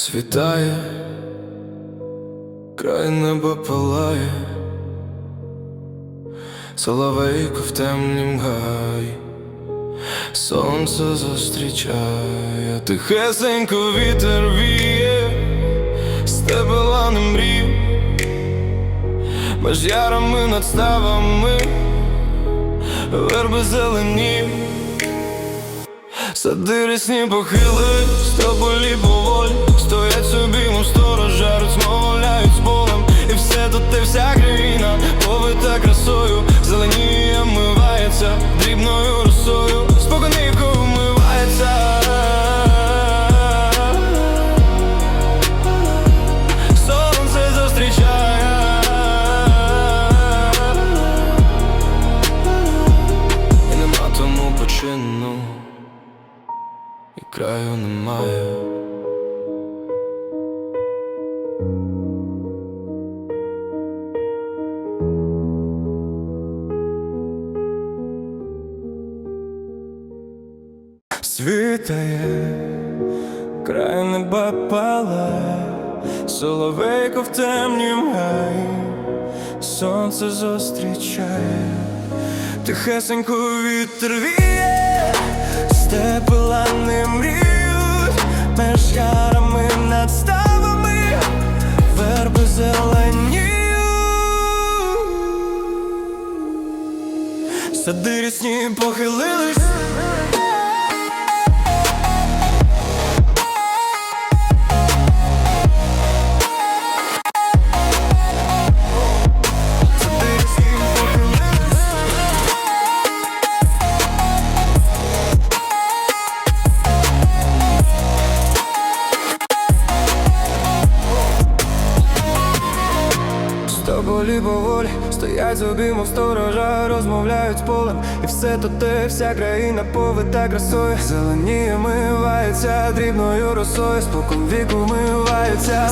Світає, край неба палає, Соловейко в темнім гаї, сонце зустрічає, тихесенько вітер віє, стебела не мрів, меж ярами над ставами, верби зеленів. Сади рісні похили, строполі поволь, Стоять собі, мов і краю немає. Світає, край неба палає, соловейко в темнім гаї, сонце зустрічає, тихесенько вітер віє, степила меж ярами над ставами, верби зелені. сади рісні похилились. Тобою поволі стоять з мов сторожа, розмовляють з полем, і все то те, вся країна повита красою. Зеленіє мивається дрібною росою, спокон віку мивається.